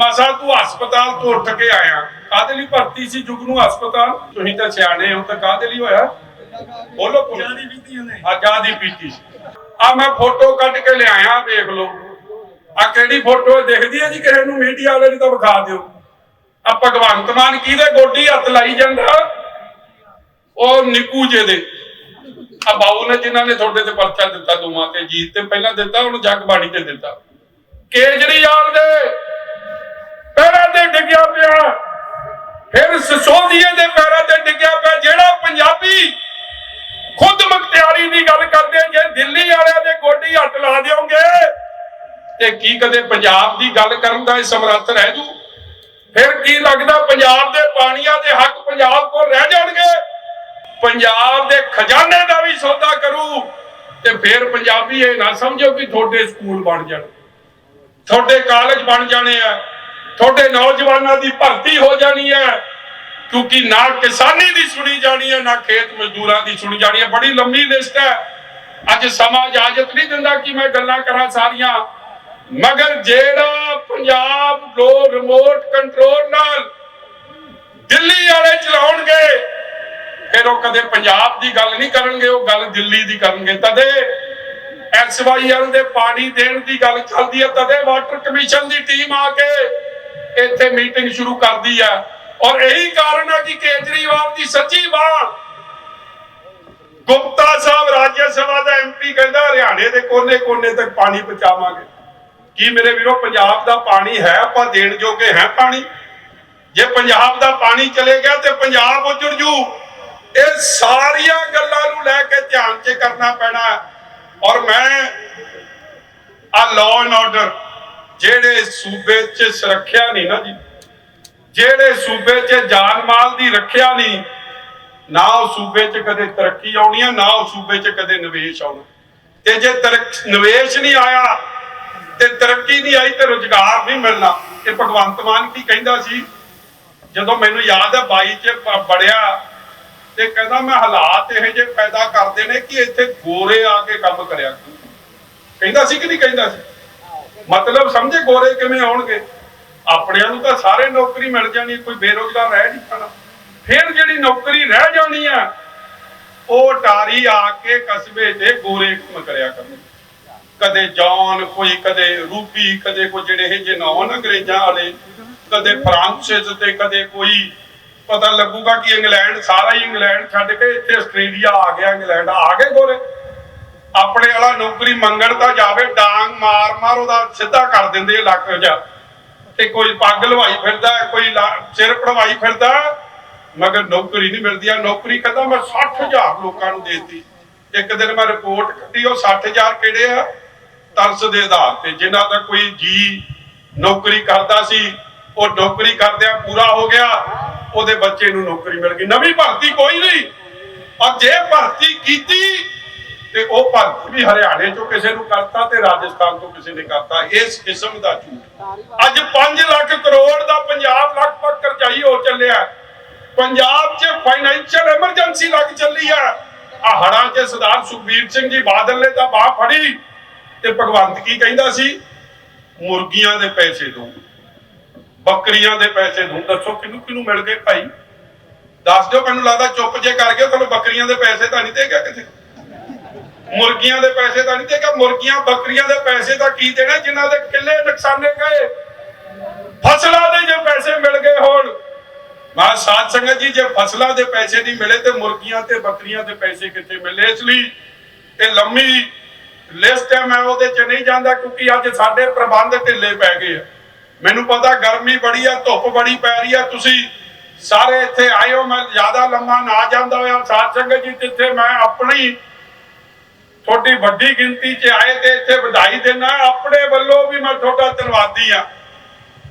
ਮਸਾ ਤੂੰ ਹਸਪਤਾਲ ਤੋਂ ਉੱਠ ਕੇ ਆਇਆ। ਕਾਹਦੇ ਲਈ ਭਰਤੀ ਸੀ ਜੁਗਨੂ ਹਸਪਤਾਲ? ਤੁਸੀਂ ਤਾਂ ਸਿਆਣੇ ਹੋ ਤਾਂ ਕਾਹਦੇ ਲਈ ਹੋਇਆ? ਬੋਲੋ ਜਿਆਦੀ ਪੀਤੀ ਉਹਨੇ। ਪੀਤੀ ਆ ਮੈਂ ਫੋਟੋ ਕੱਢ ਕੇ ਲਿਆਇਆ ਵੇਖ ਲਓ। ਆ ਕਿਹੜੀ ਫੋਟੋ ਦਿਖਦੀ ਹੈ ਜੀ ਕਿਸੇ ਨੂੰ ਮੀਡੀਆ ਵਾਲੇ ਨੂੰ ਤਾਂ ਵਿਖਾ ਦਿਓ। ਆ ਭਗਵੰਤ ਮਾਨ ਕਿਹਦੇ ਗੋਡੀ ਹੱਥ ਲਾਈ ਜਾਂਦਾ? ਉਹ ਨਿੱਕੂ ਜੇ ਦੇ। ਆ ਬਾਊ ਨੇ ਜਿਨ੍ਹਾਂ ਨੇ ਤੁਹਾਡੇ ਤੇ ਪਰਚਾ ਦਿੱਤਾ ਦੋਵਾਂ ਤੇ ਜੀਤ ਤੇ ਪਹਿਲਾਂ ਦਿੱਤਾ ਹੁਣ ਜਗ ਬਾਣੀ ਤੇ ਦਿੱਤਾ। ਕੇਜਰੀਵਾਲ ਦੇ ਤੇ ਡਿੱਗਿਆ ਪਿਆ। ਫਿਰ ਸਸੋਦੀਏ ਦੇ ਪੈਰਾਂ ਤੇ ਡਿੱਗਿਆ ਪਿਆ, ਜਿਹੜਾ ਪੰਜਾਬੀ ਖੁਦ ਮੁਖਤਿਆਰੀ ਦੀ ਗੱਲ ਕਰਦੇ, ਜੇ ਦਿੱਲੀ ਵਾਲਿਆਂ ਦੇ ਗੋਡੀ ਹੱਟ ਲਾ ਦਿਓਗੇ, ਤੇ ਕੀ ਕਦੇ ਪੰਜਾਬ ਦੀ ਗੱਲ ਕਰਨ ਦਾ ਸਮਰੱਥ ਰਹਿ ਜੂ? ਫਿਰ ਕੀ ਲੱਗਦਾ ਪੰਜਾਬ ਦੇ ਪਾਣੀਆਂ ਦੇ ਹੱਕ ਪੰਜਾਬ ਕੋਲ ਰਹਿ ਜਾਣਗੇ? ਪੰਜਾਬ ਦੇ ਖਜ਼ਾਨੇ ਦਾ ਵੀ ਸੌਦਾ ਕਰੂ, ਤੇ ਫਿਰ ਪੰਜਾਬੀ ਇਹ ਨਾ ਸਮਝੋ ਕਿ ਤੁਹਾਡੇ ਸਕੂਲ ਬਣ ਜਾਣ। ਤੁਹਾਡੇ ਕਾਲਜ ਬਣ ਜਾਣੇ ਆ। ਤੁਹਾਡੇ ਨੌਜਵਾਨਾਂ ਦੀ ਭਰਤੀ ਹੋ ਜਾਣੀ ਹੈ। ਕਿਉਂਕਿ ਨਾ ਕਿਸਾਨੀ ਦੀ ਸੁਣੀ ਜਾਣੀ ਹੈ, ਨਾ ਖੇਤ ਮਜ਼ਦੂਰਾਂ ਦੀ ਸੁਣੀ ਜਾਣੀ ਹੈ। ਬੜੀ ਲੰਮੀ ਲਿਸਟ ਹੈ। ਅੱਜ ਸਮਾਂ ਇਜਾਜ਼ਤ ਨਹੀਂ ਦਿੰਦਾ ਕਿ ਮੈਂ ਗੱਲਾਂ ਕਰਾਂ ਸਾਰੀਆਂ। ਮਗਰ ਜਿਹੜਾ ਪੰਜਾਬ ਲੋ ਰਿਮੋਟ ਕੰਟਰੋਲ ਨਾਲ ਦਿੱਲੀ ਵਾਲੇ ਚਲਾਉਣਗੇ, ਫਿਰ ਉਹ ਕਦੇ ਪੰਜਾਬ ਦੀ ਗੱਲ ਨਹੀਂ ਕਰਨਗੇ, ਉਹ ਗੱਲ ਦਿੱਲੀ ਦੀ ਕਰਨਗੇ। ਤਦੇ ਐਕਸਵਾਈਐਲ ਦੇ ਪਾਣੀ ਦੇਣ ਦੀ ਗੱਲ ਚੱਲਦੀ ਹੈ, ਤਦੇ ਵਾਟਰ ਕਮਿਸ਼ਨ ਦੀ ਟੀਮ ਆ ਕੇ ਇੱਥੇ ਮੀਟਿੰਗ ਸ਼ੁਰੂ ਕਰਦੀ ਹੈ ਔਰ ਇਹੀ ਕਾਰਨ ਹੈ ਕਿ ਕੇਜਰੀਵਾਲ ਦੀ ਸੱਚੀ ਬਾਹ ਗੁਪਤਾ ਸਾਹਿਬ ਰਾਜ ਸਭਾ ਦਾ ਐਮਪੀ ਕਹਿੰਦਾ, ਹਰਿਆਣੇ ਦੇ ਕੋਨੇ-ਕੋਨੇ ਤੱਕ ਪਾਣੀ ਪਹੁੰਚਾਵਾਂਗੇ। ਕੀ ਮੇਰੇ ਵੀਰੋ, ਪੰਜਾਬ ਦਾ ਪਾਣੀ ਹੈ? ਆਪਾਂ ਦੇਣ ਜੋਗੇ ਹੈ ਪਾਣੀ? ਜੇ ਪੰਜਾਬ ਦਾ ਪਾਣੀ ਚਲੇ ਗਿਆ ਤੇ ਪੰਜਾਬ ਉਜੜ ਜੂ। ਇਹ ਸਾਰੀਆਂ ਗੱਲਾਂ ਨੂੰ ਲੈ ਕੇ ਧਿਆਨ 'ਚ ਕਰਨਾ ਪੈਣਾ। ਔਰ ਮੈਂ ਆ ਲਾਅ ਐਂਡ ਆਰਡਰ ਜਿਹੜੇ ਸੂਬੇ 'ਚ ਸੁਰੱਖਿਆ ਨਹੀਂ ਨਾ ਜੀ, ਜਿਹੜੇ ਸੂਬੇ 'ਚ ਜਾਨ ਮਾਲ ਦੀ ਰੱਖਿਆ ਨਹੀਂ, ਨਾ ਉਹ ਸੂਬੇ 'ਚ ਕਦੇ ਤਰੱਕੀ ਆਉਣੀ ਹੈ ਨਾ ਉਹ ਸੂਬੇ 'ਚ ਕਦੇ ਨਿਵੇਸ਼ ਆਉਣਾ। ਤੇ ਜੇ ਤਰੱਕ- ਨਿਵੇਸ਼ ਨਹੀਂ ਆਇਆ ਤੇ ਤਰੱਕੀ ਨਹੀਂ ਆਈ ਤੇ ਰੁਜ਼ਗਾਰ ਨਹੀਂ ਮਿਲਣਾ। ਇਹ ਭਗਵੰਤ ਮਾਨ ਕੀ ਕਹਿੰਦਾ ਸੀ? ਜਦੋਂ ਮੈਨੂੰ ਯਾਦ ਹੈ 22 ਚ ਬੜਿਆ ਤੇ ਕਹਿੰਦਾ, ਮੈਂ ਹਾਲਾਤ ਇਹੋ ਜਿਹੇ ਪੈਦਾ ਕਰਦੇ ਨੇ ਕਿ ਇੱਥੇ ਗੋਰੇ ਆ ਕੇ ਕੰਮ ਕਰਿਆ ਕਹਿੰਦਾ ਸੀ ਕਿ ਨਹੀਂ ਕਹਿੰਦਾ ਸੀ? ਮਤਲਬ ਸਮਝੇ ਗੋਰੇ ਕਿਵੇਂ ਆਉਣਗੇ? ਆਪਣਿਆਂ ਨੂੰ ਤਾਂ ਸਾਰੇ ਨੌਕਰੀ ਮਿਲ ਜਾਣੀ, ਕੋਈ ਬੇਰੋਜ਼ਗਾਰ ਰਹਿ ਨਹੀਂ ਪਾਣਾ ਫਿਰ ਜਿਹੜੀ ਨੌਕਰੀ ਰਹਿ ਜਾਣੀ ਆ, ਉਹ ਟਾਰੀ ਆ ਕੇ ਕਸਬੇ ਦੇ ਗੋਰੇ ਕੰਮ ਕਰਿਆ ਕਰਨਗੇ। ਕਦੇ ਜੌਨ ਕੋਈ, ਕਦੇ ਰੂਬੀ ਕਦੇ ਕੋਈ ਜਿਹੜੇ ਇਹ ਜੇ ਨਾਂ ਅੰਗਰੇਜ਼ਾਂ ਵਾਲੇ, ਕਦੇ ਫਰਾਂਸਿਸ ਤੇ, ਕਦੇ ਕੋਈ ਪਤਾ ਲੱਗੂਗਾ ਕਿ ਇੰਗਲੈਂਡ, ਸਾਰਾ ਹੀ ਇੰਗਲੈਂਡ ਛੱਡ ਕੇ ਇੱਥੇ ਆਸਟ੍ਰੇਲੀਆ ਆ ਗਿਆ, ਇੰਗਲੈਂਡ ਆ ਗਏ ਗੋਰੇ। ਆਪਣੇ ਵਾਲਾ ਨੌਕਰੀ ਮੰਗਣ ਤਾਂ ਜਾਵੇ, ਡਾਂਗ ਮਾਰ ਮਾਰ ਉਹਦਾ ਸਿੱਧਾ ਕਰ ਦਿੰਦੇ ਆ ਲੱਕ ਜਾ ਤੇ ਕੋਈ ਪੱਗ ਲਵਾਈ ਫਿਰਦਾ, ਕੋਈ ਸਿਰ ਪੜਵਾਈ ਫਿਰਦਾ, ਮਗਰ ਨੌਕਰੀ ਨਹੀਂ ਮਿਲਦੀ। ਆ ਨੌਕਰੀ ਕਹਿੰਦਾ ਮੈਂ 60000 ਲੋਕਾਂ ਨੂੰ ਦੇਤੀ। ਇੱਕ ਦਿਨ ਮੈਂ ਰਿਪੋਰਟ ਕੱਢੀ, ਉਹ 60000 ਕਿਹੜੇ ਆ? ਤਰਸ ਦੇ ਆਧਾਰ ਤੇ। ਜਿਨ੍ਹਾਂ ਦਾ ਕੋਈ ਜੀ ਨੌਕਰੀ ਕਰਦਾ ਸੀ, ਉਹ ਨੌਕਰੀ ਕਰਦਿਆਂ ਪੂਰਾ ਹੋ ਗਿਆ। ਉਹਦੇ ਬੱਚੇ ਨੂੰ ਨੌਕਰੀ ਮਿਲ ਗਈ। ਨਵੀਂ ਭਰਤੀ ਕੋਈ ਨਹੀਂ। ਔਰ ਜੇ ਭਰਤੀ ਕੀਤੀ ਤੇ ਉਹ ਭਗਤ ਵੀ ਹਰਿਆਣੇ ਚੋਂ ਕਿਸੇ ਨੂੰ ਕਰਤਾ ਤੇ ਰਾਜਸਥਾਨ ਤੋਂ ਕਿਸੇ ਨੇ ਕਰਤਾ, ਇਸ ਕਿਸਮ ਦਾ ਝੂਠ। ਅੱਜ 5 ਲੱਖ ਕਰੋੜ ਦਾ ਪੰਜਾਬ ਲਗਭਗ ਕਰਜ਼ਾਈ ਹੋ ਚੱਲਿਆ ਪੰਜਾਬ 'ਚ ਫਾਈਨੈਂਸ਼ੀਅਲ ਐਮਰਜੈਂਸੀ ਲੱਗ ਚੱਲੀ ਆ ਹੜਾਂ 'ਚ ਸਰਦਾਰ ਸੁਖਬੀਰ ਸਿੰਘ ਜੀ ਬਾਦਲ ਨੇ ਤਾਂ ਬਾਹ ਫੜੀ ਤੇ ਭਗਵੰਤ ਕੀ ਕਹਿੰਦਾ ਸੀ? ਮੁਰਗੀਆਂ ਦੇ ਪੈਸੇ ਦੋ, ਬੱਕਰੀਆਂ ਦੇ ਪੈਸੇ ਦੋ। ਦੱਸੋ ਕਿਹਨੂੰ ਕਿਹਨੂੰ ਮਿਲ ਗਏ ਭਾਈ? ਦੱਸ ਦਿਓ, ਮੈਨੂੰ ਲੱਗਦਾ ਚੁੱਪ ਜੇ ਕਰ ਗਏ, ਤੁਹਾਨੂੰ ਬੱਕਰੀਆਂ ਦੇ ਪੈਸੇ ਤਾਂ ਨਹੀਂ ਦੇ ਗਿਆ ਕਿਸੇ ਮੁਰਗੀਆਂ ਦੇ ਪੈਸੇ ਤਾਂ ਨਹੀਂ ਦੇਗਾ, ਮੁਰਗੀਆਂ, ਬੱਕਰੀਆਂ ਦੇ ਪੈਸੇ ਤਾਂ ਕੀ ਦੇਣਾ, ਜਿਨ੍ਹਾਂ ਦੇ ਕਿੱਲੇ ਨੁਕਸਾਨੇ ਗਏ। ਫਸਲਾਂ ਦੇ ਜੇ ਪੈਸੇ ਮਿਲ ਗਏ ਹੋਣ ਮਾ ਸਾਧ ਸੰਗਤ ਜੀ, ਜੇ ਫਸਲਾਂ ਦੇ ਪੈਸੇ ਨਹੀਂ ਮਿਲੇ ਤੇ ਮੁਰਗੀਆਂ ਤੇ ਬੱਕਰੀਆਂ ਦੇ ਪੈਸੇ ਕਿੱਥੇ ਮਿਲੇ ਇਸ ਲਈ ਇਹ ਲੰਮੀ ਲਿਸਟ ਹੈ, ਮੈਂ ਉਹਦੇ ਚ ਨਹੀਂ ਜਾਂਦਾ, ਕਿਉਂਕਿ ਅੱਜ ਸਾਡੇ ਪ੍ਰਬੰਧ ਢਿੱਲੇ ਪੈ ਗਏ ਆ। ਮੈਨੂੰ ਪਤਾ ਗਰਮੀ ਬੜੀ ਆ, ਧੁੱਪ ਬੜੀ ਪੈ ਰਹੀ ਆ, ਤੁਸੀਂ ਸਾਰੇ ਇੱਥੇ ਆਏ ਹੋ ਮੈਂ ਜ਼ਿਆਦਾ ਲੰਮਾ ਨਾ ਜਾਂਦਾ ਹੋਇਆ। ਸਾਧ ਸੰਗਤ ਜੀ, ਜਿੱਥੇ ਮੈਂ ਆਪਣੀ ਤੁਹਾਡੀ ਵੱਡੀ ਗਿਣਤੀ 'ਚ ਆਏ ਤੇ ਇੱਥੇ ਵਧਾਈ ਦੇਣਾ, ਆਪਣੇ ਵੱਲੋਂ ਵੀ ਮੈਂ ਤੁਹਾਡਾ ਧੰਨਵਾਦੀ ਆ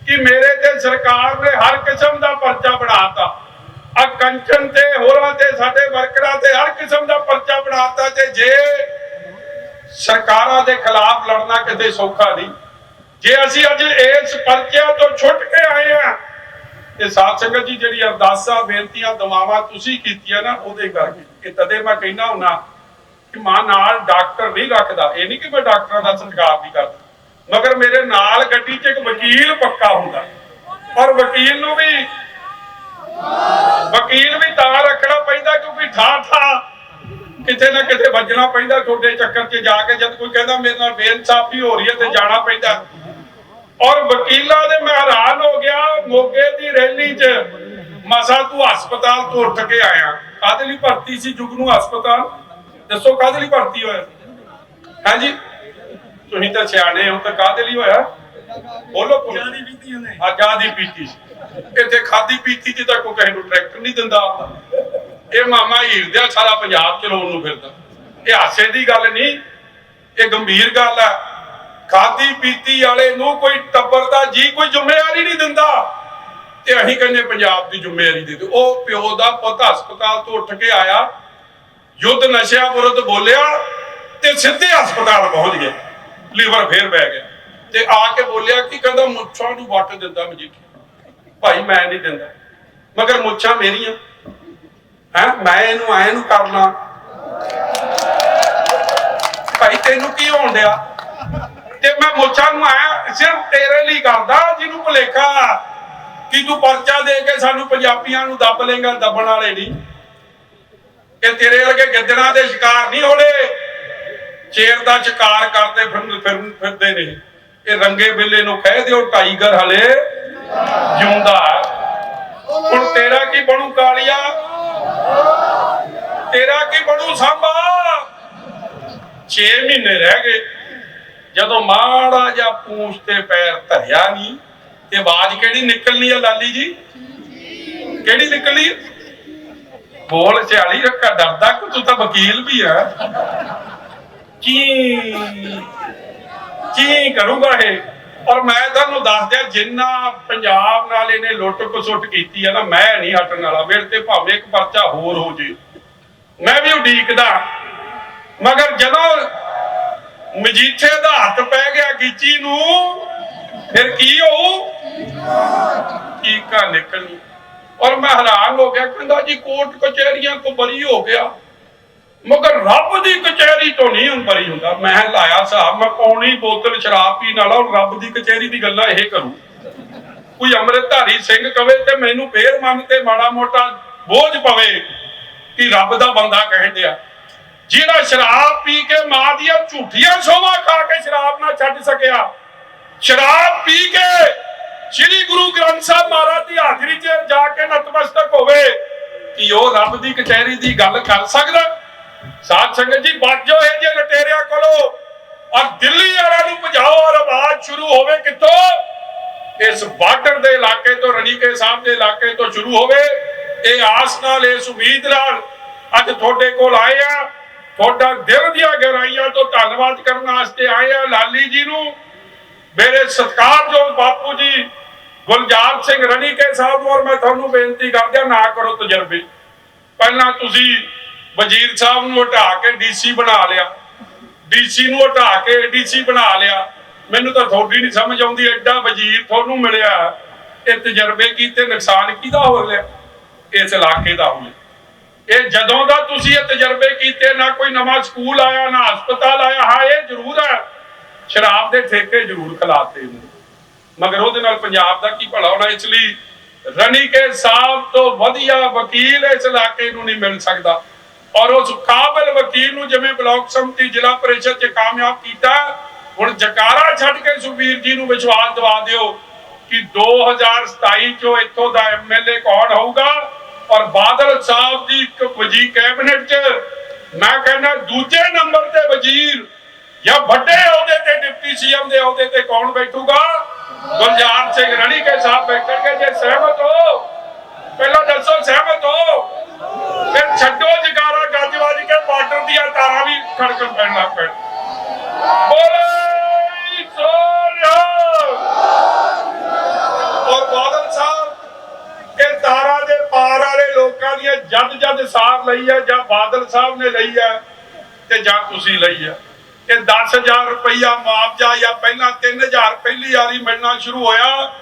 ਕਿ ਮੇਰੇ ਤੇ ਸਰਕਾਰ ਨੇ ਹਰ ਕਿਸਮ ਦਾ ਪਰਚਾ ਬਣਾਤਾ। ਆ ਕੰਚਨ ਤੇ ਹੋਰਾਂ ਤੇ, ਸਾਡੇ ਵਰਕਰਾਂ ਤੇ ਹਰ ਕਿਸਮ ਦਾ ਪਰਚਾ ਬਣਾਤਾ ਤੇ ਜੇ ਸਰਕਾਰਾਂ ਦੇ ਖਿਲਾਫ ਲੜਨਾ ਕਿਤੇ ਸੌਖਾ ਨਹੀਂ। ਜੇ ਅਸੀਂ ਅੱਜ ਇਸ ਪਰਚਿਆਂ ਤੋਂ ਛੁੱਟ ਕੇ ਆਏ ਆ ਤੇ ਸਾਧ ਸੰਗਤ ਜੀ, ਜਿਹੜੀ ਅਰਦਾਸਾਂ, ਬੇਨਤੀਆਂ, ਦੁਆਵਾਂ ਤੁਸੀਂ ਕੀਤੀਆਂ ਨਾ, ਉਹਦੇ ਕਰਕੇ। ਕਿ ਤਦੇ ਮੈਂ ਕਹਿਣਾ ਹੁਣਾ ਕਿ ਮਾਂ ਨਾਲ ਡਾਕਟਰ ਨਹੀਂ ਰੱਖਦਾ। ਇਹ ਨਹੀਂ ਕਿ ਮੈਂ ਡਾਕਟਰਾਂ ਦਾ ਸਤਿਕਾਰ ਨਹੀਂ ਕਰਦਾ। ਮਗਰ ਮੇਰੇ ਨਾਲ ਗੱਡੀ 'ਚ ਇੱਕ ਵਕੀਲ ਪੱਕਾ ਹੁੰਦਾ। ਵਕੀਲ ਨੂੰ ਵੀ ਵਕੀਲ ਵੀ ਤਾਂ ਰੱਖਣਾ ਪੈਂਦਾ ਕਿਉਂਕਿ ਠਾ ਠਾ ਕਿਤੇ ਨਾ ਕਿਤੇ ਵੱਜਣਾ ਪੈਂਦਾ। ਤੁਹਾਡੇ ਚੱਕਰ 'ਚ ਜਾ ਕੇ ਜਦ ਕੋਈ ਕਹਿੰਦਾ ਮੇਰੇ ਨਾਲ ਬੇਇਨਸਾਫੀ ਹੋ ਰਹੀ ਹੈ ਤੇ ਜਾਣਾ ਪੈਂਦਾ। ਔਰ ਵਕੀਲਾਂ ਦੇ ਮੈਂ ਹੈਰਾਨ ਹੋ ਗਿਆ, ਮੋਗੇ ਦੀ ਰੈਲੀ 'ਚ ਮਸਾ ਤੂੰ ਹਸਪਤਾਲ ਤੋਂ ਉੱਠ ਕੇ ਆਇਆ। ਕਾਹਦੇ ਲਈ ਭਰਤੀ ਸੀ ਜੁਗਨੂ ਹਸਪਤਾਲ? ਦੱਸੋ ਕਾਹਦੇ ਲਈ ਭਰਤੀ ਹੋਇਆ ਹਾਂਜੀ। ਤੁਸੀਂ ਤਾਂ ਸਿਆਣੇ ਹੋ ਤਾਂ ਕਾਹਦੇ ਲਈ ਹੋਇਆ? ਬੋਲੋ ਜਿਆਦੀ ਪੀਤੀ ਉਹਨੇ। ਆਜ਼ਾਦੀ ਪੀਤੀ ਸੀ। ਇੱਥੇ ਖਾਦੀ ਪੀਤੀ ਚ ਤਾਂ ਕੋਈ ਕਿਸੇ ਨੂੰ ਟਰੈਕਟਰ ਨਹੀਂ ਦਿੰਦਾ ਇਹ ਮਾਮਾ ਹੀਰ ਦਾ ਸਾਰਾ ਪੰਜਾਬ ਚਲਾਉਣ ਨੂੰ ਫਿਰਦਾ। ਇਹ ਹਾਸੇ ਦੀ ਗੱਲ ਨਹੀਂ ਇਹ ਗੰਭੀਰ ਗੱਲ ਹੈ ਖਾਦੀ ਪੀਤੀ ਵਾਲੇ ਨੂੰ ਕੋਈ ਟੱਬਰ ਦਾ ਜੀ ਕੋਈ ਜ਼ਿੰਮੇਵਾਰੀ ਨਹੀਂ ਦਿੰਦਾ। ਤੇ ਅਸੀਂ ਕਹਿੰਦੇ ਪੰਜਾਬ ਦੀ ਜ਼ਿੰਮੇਵਾਰੀ ਦੇ ਦਿਓ। ਉਹ ਪਿਓ ਦਾ ਪੁੱਤ ਹਸਪਤਾਲ ਤੋਂ ਉੱਠ ਕੇ ਆਇਆ। ਯੁੱਧ ਨਸ਼ਿਆਂ ਵਿਰੁੱਧ ਬੋਲਿਆ ਤੇ ਸਿੱਧੇ ਹਸਪਤਾਲ ਪਹੁੰਚ ਗਏ। ਲੀਵਰ ਫੇਰ ਬਹਿ ਗਿਆ ਤੇ ਆ ਕੇ ਬੋਲਿਆ ਕਿ ਕਹਿੰਦਾ ਮੁੱਛਾਂ ਨੂੰ ਵੱਟ ਦਿੰਦਾ ਮਜੀਠੀ ਭਾਈ, ਮੈਂ ਨਹੀਂ ਦਿੰਦਾ। ਮਗਰ ਮੁੱਛਾਂ ਮੇਰੀਆਂ। ਹੈ? ਮੈਂ ਇਹਨੂੰ ਐ ਨੂੰ ਕਰਨਾ ਭਾਈ, ਤੈਨੂੰ ਕੀ ਹੋਣ ਡਿਆ? ਤੇ ਮੈਂ ਮੁੱਛਾਂ ਨੂੰ ਐ ਸਿਰਫ ਤੇਰੇ ਲਈ ਕਰਦਾ, ਜਿਹਨੂੰ ਭੁਲੇਖਾ। ਕਿ ਤੂੰ ਪਰਚਾ ਦੇ ਕੇ ਸਾਨੂੰ ਪੰਜਾਬੀਆਂ ਨੂੰ ਦੱਬ ਲੇਗਾ ਦੱਬਣ ਵਾਲੇ ਨਹੀਂ। ਇਹ ਤੇਰੇ ਵਰਗੇ ਗਿੱਦੜਾਂ ਦੇ ਸ਼ਿਕਾਰ ਨਹੀਂ ਹੋਣੇ। ਸ਼ੇਰ ਦਾ ਸ਼ਿਕਾਰ ਕਰਦੇ ਫਿਰ ਫਿਰ ਫਿਰਦੇ ਨੇ। ਇਹ ਰੰਗੇ ਬਿੱਲੇ ਨੂੰ ਕਹਿ ਦਿਓ, ਟਾਈਗਰ ਹਲੇ ਜਿਉਂਦਾ ਹੁਣ ਤੇਰਾ ਕੀ ਬਣੂ ਕਾਲੀਆ? ਤੇਰਾ ਕੀ ਬਣੂ ਸਾਂਭਾ? 6 ਮਹੀਨੇ ਰਹਿ ਗਏ। ਜਦੋਂ ਮਾੜਾ ਜਿਹਾ ਪੂੰਛ ਤੇ ਪੈਰ ਧਰਿਆ ਨਹੀਂ ਤੇ ਆਵਾਜ਼ ਕਿਹੜੀ ਨਿਕਲਣੀ ਆ ਲਾਲੀ ਜੀ? ਕਿਹੜੀ ਨਿਕਲੀ ਬੋਲ ਸਿਆਲੀ ਰੱਖਾ ਡਰਦਾ ਕਿ ਤੂੰ ਤਾਂ ਵਕੀਲ ਵੀ ਆ। ਕੀ ਕੀ ਕਰੂਗਾ ਇਹ? ਔਰ ਮੈਂ ਤੁਹਾਨੂੰ ਦੱਸ ਦਿਆਂ, ਜਿੰਨਾ ਪੰਜਾਬ ਨਾਲ ਇਹਨੇ ਲੁੱਟ ਖਸੁੱਟ ਕੀਤੀ ਹੈ ਨਾ, ਮੈਂ ਨਹੀਂ ਹਟਣ ਵਾਲਾ। ਮੇਰੇ ਤੇ ਭਾਵੇਂ ਇੱਕ ਪਰਚਾ ਹੋਰ ਹੋ ਜੇ। ਮੈਂ ਵੀ ਉਡੀਕਦਾ। ਮਗਰ ਜਦੋਂ ਮਜੀਠੇ ਦਾ ਹੱਥ ਪੈ ਗਿਆ ਗਿੱਚੀ ਨੂੰ, ਫਿਰ ਕੀ ਹੋਊ? ਚੀਕਾਂ ਨਿਕਲਣੀ ਔਰ ਮੈਂ ਹੈਰਾਨ ਹੋ ਗਿਆ, ਕਹਿੰਦਾ ਜੀ ਕੋਰਟ ਕਚਹਿਰੀਆਂ ਤੋਂ ਬਰੀ ਹੋ ਗਿਆ। ਮਗਰ ਰੱਬ ਦੀ ਕਚਹਿਰੀ ਤੋਂ ਨਹੀਂ ਹੁਣ ਬਰੀ ਹੁੰਦਾ। ਮੈਂ ਲਾਇਆ ਹਿਸਾਬ, ਮੈਂ ਪੌਣੀ ਬੋਤਲ ਸ਼ਰਾਬ ਪੀਣ ਵਾਲਾ ਹੁਣ ਰੱਬ ਦੀ ਕਚਹਿਰੀ ਦੀ ਗੱਲਾਂ ਇਹ ਕਰੂ। ਕੋਈ ਅੰਮ੍ਰਿਤਧਾਰੀ ਸਿੰਘ ਕਵੇ ਤੇ ਮੈਨੂੰ ਫੇਰ ਮਨ ਤੇ ਮਾੜਾ ਮੋਟਾ ਬੋਝ ਪਵੇ ਕਿ ਰੱਬ ਦਾ ਬੰਦਾ ਕਹਿੰਦੇ ਆ ਜਿਹੜਾ ਸ਼ਰਾਬ ਪੀ ਕੇ ਮਾਂ ਦੀਆਂ ਝੂਠੀਆਂ ਸੋਵਾ ਖਾ ਕੇ ਸ਼ਰਾਬ ਨਾ ਛੱਡ ਸਕਿਆ, ਸ਼ਰਾਬ ਪੀ ਕੇ ਸ੍ਰੀ ਗੁਰੂ ਗ੍ਰੰਥ ਸਾਹਿਬ ਮਹਾਰਾਜ ਦੀ ਹਾਜ਼ਰੀ 'ਚ ਜਾ ਕੇ ਨਤਮਸਤਕ ਹੋਵੇ ਕਿ ਉਹ ਰੱਬ ਦੀ ਕਚਹਿਰੀ ਦੀ ਗੱਲ ਕਰ ਸਕਦਾ ਸਾਧ ਸੰਗਤ ਜੀ ਬਾਜੋ ਇਹ ਜੇ ਲਟੇਰਿਆਂ ਕੋਲੋਂ ਔਰ ਦਿੱਲੀ ਵਾਲਿਆਂ ਨੂੰ ਭਜਾਓ ਔਰ ਆਵਾਜ਼ ਸ਼ੁਰੂ ਹੋਵੇ ਕਿੱਥੋਂ? ਇਸ ਬਾਰਡਰ ਦੇ ਇਲਾਕੇ ਤੋਂ, ਰਣੀਕੇ ਸਾਹਿਬ ਦੇ ਇਲਾਕੇ ਤੋਂ ਸ਼ੁਰੂ ਹੋਵੇ। ਇਹ ਆਸ ਨਾਲ, ਇਸ ਉਮੀਦ ਨਾਲ ਅੱਜ ਤੁਹਾਡੇ ਕੋਲ ਆਏ ਆ। ਤੁਹਾਡਾ ਦਿਲ ਦੀਆਂ ਗਹਿਰਾਈਆਂ ਤੋਂ ਧੰਨਵਾਦ ਕਰਨ ਵਾਸਤੇ ਆਏ ਆ ਲਾਲੀ ਜੀ ਨੂੰ। ਮੇਰੇ ਸਤਿਕਾਰਯੋਗ ਬਾਪੂ ਜੀ ਗੁਲਜ਼ਾਰ ਸਿੰਘ ਰਣੀਕੇ ਸਾਹਿਬ ਨੂੰ ਔਰ ਮੈਂ ਤੁਹਾਨੂੰ ਬੇਨਤੀ ਕਰਦਿਆਂ ਨਾ ਕਰੋ ਤਜਰਬੇ। ਪਹਿਲਾਂ ਤੁਸੀਂ ਵਜ਼ੀਰ ਸਾਹਿਬ ਨੂੰ ਹਟਾ ਕੇ ਡੀਸੀ ਬਣਾ ਲਿਆ। ਡੀਸੀ ਨੂੰ ਹਟਾ ਕੇ ਡੀਸੀ ਬਣਾ ਲਿਆ। ਮੈਨੂੰ ਤਾਂ ਤੁਹਾਡੀ ਨਹੀਂ ਸਮਝ ਆਉਂਦੀ, ਐਡਾ ਵਜ਼ੀਰ ਤੁਹਾਨੂੰ ਮਿਲਿਆ। ਇਹ ਤਜਰਬੇ ਕੀਤੇ, ਨੁਕਸਾਨ ਕਿਹਦਾ ਹੋ ਰਿਹਾ? ਇਸ ਇਲਾਕੇ ਦਾ ਹੋਵੇ ਇਹ ਜਦੋਂ ਦਾ ਤੁਸੀਂ ਇਹ ਤਜਰਬੇ ਕੀਤੇ, ਨਾ ਕੋਈ ਨਵਾਂ ਸਕੂਲ ਆਇਆ, ਨਾ ਹਸਪਤਾਲ ਆਇਆ, ਹਾਂ, ਇਹ ਜ਼ਰੂਰ ਹੈ। ਸ਼ਰਾਬ ਦੇ ਠੇਕੇ ਜ਼ਰੂਰ ਖਿਲਾਤੇ ਨੇ। ਮਗਰ ਉਹਦੇ ਨਾਲ ਪੰਜਾਬ ਦਾ ਕੀ ਭਲਾ ਹੋਣਾ? ਇਸ ਲਈ ਰਣੀਕੇ ਸਾਹਿਬ ਤੋਂ ਵਧੀਆ ਵਕੀਲ ਇਸ ਇਲਾਕੇ ਨੂੰ ਨਹੀਂ ਮਿਲ ਸਕਦਾ। ਔਰ ਉਸ ਕਾਬਲ ਵਕੀਲ ਨੂੰ ਜਿਵੇਂ ਬਲਾਕ ਸੰਮਤੀ ਜ਼ਿਲ੍ਹਾ ਪਰਿਸ਼ਦ 'ਚ ਕਾਮਯਾਬ ਕੀਤਾ, ਹੁਣ ਜਕਾਰਾ ਛੱਡ ਕੇ ਸੁਖਬੀਰ ਜੀ ਨੂੰ ਵਿਸ਼ਵਾਸ ਦਿਵਾ ਦਿਓ ਕਿ 2027 ਚੋਂ ਇੱਥੋਂ ਦਾ ਐਮਐਲਏ ਕੌਣ ਹੋਊਗਾ? ਔਰ ਬਾਦਲ ਸਾਹਿਬ ਦੀ ਇੱਕ ਵਜ਼ੀ ਕੈਬਨਿਟ 'ਚ ਮੈਂ ਕਹਿੰਦਾ ਦੂਜੇ ਨੰਬਰ ਤੇ ਵਜ਼ੀਰ ਜਾਂ ਵੱਡੇ ਅਹੁਦੇ ਤੇ ਡਿਪਟੀ ਸੀਐਮ ਦੇ ਅਹੁਦੇ ਤੇ ਕੌਣ ਬੈਠੂਗਾ? ਗੁਲਜ਼ਾਰ ਸਿੰਘ ਰਣੀਕੇ ਸਾਹਿਬ ਬੈਠਣਗੇ ਜੇ ਸਹਿਮਤ ਹੋ, ਪਹਿਲਾਂ ਦੱਸੋ ਸਹਿਮਤ ਹੋ? ਫਿਰ ਛੱਡੋ ਜਗਾਰਾ ਗੱਜ ਵੱਜ ਕੇ ਬਾਰਡਰ ਦੀਆਂ ਤਾਰਾਂ ਵੀ ਖੜਕਣ ਪੈਣ ਲੱਗ ਪੈਣ ਬੋਲੇ ਸੋਨਿਆ ਔਰ ਬਾਦਲ ਸਾਹਿਬ ਇਹ ਤਾਰਾਂ ਦੇ ਪਾਰ ਵਾਲੇ ਲੋਕਾਂ ਦੀਆਂ ਜਦ ਜਦ ਸਾਰ ਲਈ ਹੈ ਜਾਂ ਬਾਦਲ ਸਾਹਿਬ ਨੇ ਲਈ ਹੈ ਤੇ ਜਾਂ ਤੁਸੀਂ ਲਈ ਹੈ? ਇਹ 10000 ਰੁਪਇਆ ਮੁਆਵਜ਼ਾ ਜਾਂ ਪਹਿਲਾਂ 3000 ਪਹਿਲੀ ਵਾਰੀ ਮਿਲਣਾ ਸ਼ੁਰੂ ਹੋਇਆ,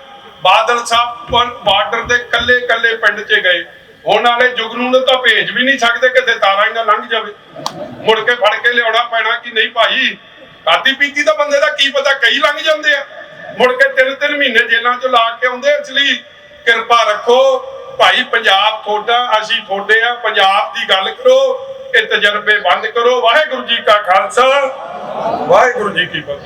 ਬਾਦਲ ਸਾਹਿਬ ਪਰ ਬਾਰਡਰ ਦੇ ਕੱਲੇ ਕੱਲੇ ਪਿੰਡ 'ਚ ਗਏ। ਹੁਣ ਵਾਲੇ ਜੁਗਨੂ ਨੂੰ ਤਾਂ ਭੇਜ ਵੀ ਨਹੀਂ ਸਕਦੇ ਕਿਤੇ ਤਾਰਾ ਹੀ ਨਾ ਲੰਘ ਜਾਵੇ। ਮੁੜ ਕੇ ਫੜ ਕੇ ਲਿਆਉਣਾ ਪੈਣਾ ਕਿ ਨਹੀਂ ਭਾਈ? ਖਾਦੀ ਪੀਤੀ ਦਾ ਬੰਦੇ ਦਾ ਕੀ ਪਤਾ ਕਈ ਲੰਘ ਜਾਂਦੇ ਆ। ਮੁੜ ਕੇ ਤਿੰਨ ਤਿੰਨ ਮਹੀਨੇ ਜੇਲਾਂ 'ਚ ਲਾ ਕੇ ਆਉਂਦੇ ਇਸ ਲਈ ਕਿਰਪਾ ਰੱਖੋ। ਭਾਈ, ਪੰਜਾਬ ਤੁਹਾਡਾ, ਅਸੀਂ ਤੁਹਾਡੇ ਆ। ਪੰਜਾਬ ਦੀ ਗੱਲ ਕਰੋ। ਇਹ ਤਜਰਬੇ ਬੰਦ ਕਰੋ। ਵਾਹਿਗੁਰੂ ਜੀ ਕਾ ਖਾਲਸਾ। ਵਾਹਿਗੁਰੂ ਜੀ ਕੀ ਫਤਿਹ।